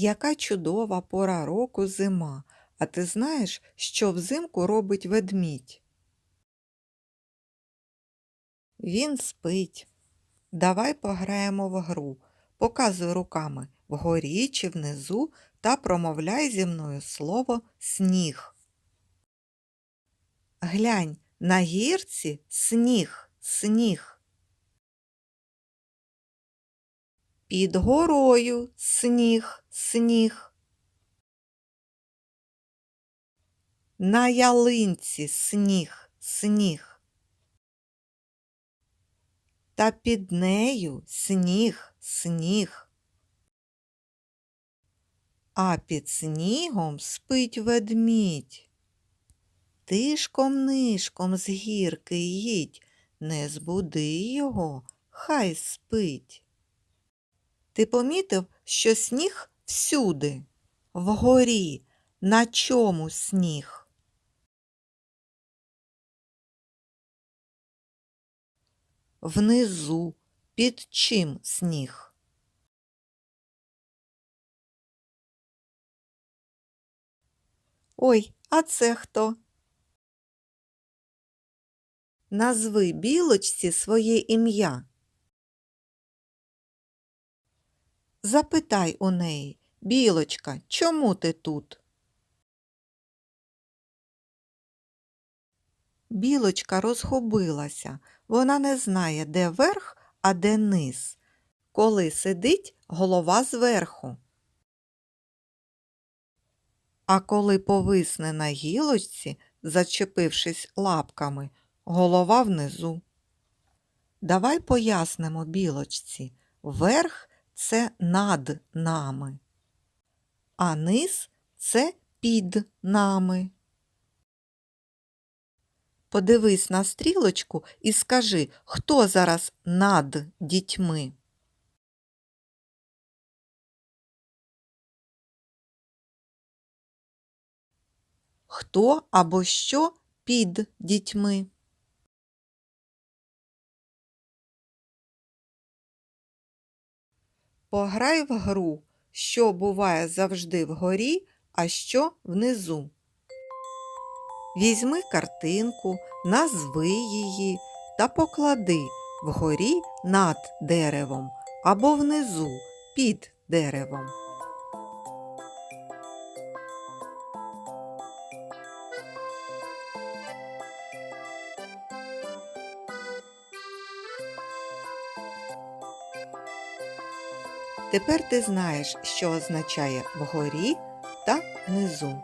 Яка чудова пора року зима. А ти знаєш, що взимку робить ведмідь? Він спить. Давай пограємо в гру. Показуй руками вгорі чи внизу та промовляй зі мною слово сніг. Глянь, на гірці сніг, сніг. Під горою сніг, сніг. На ялинці сніг, сніг. Та під нею сніг, сніг. А під снігом спить ведмідь. Тишком нишком з гірки їдь, не збуди його, хай спить. Ти помітив, що сніг всюди, вгорі, на чому сніг? Внизу, під чим сніг? Ой, а це хто? Назви білочці своє ім'я. Запитай у неї, білочка, чому ти тут? Білочка розгубилася. Вона не знає, де верх, а де низ. Коли сидить, голова зверху. А коли повисне на гілочці, зачепившись лапками, голова внизу. Давай пояснимо білочці. Верх це над нами, а низ це під нами. Подивись на стрілочку і скажи, хто зараз над дітьми. Хто або що під дітьми? Пограй в гру, що буває завжди вгорі, а що внизу. Візьми картинку, назви її та поклади вгорі над деревом або внизу під деревом. Тепер ти знаєш, що означає вгорі та внизу.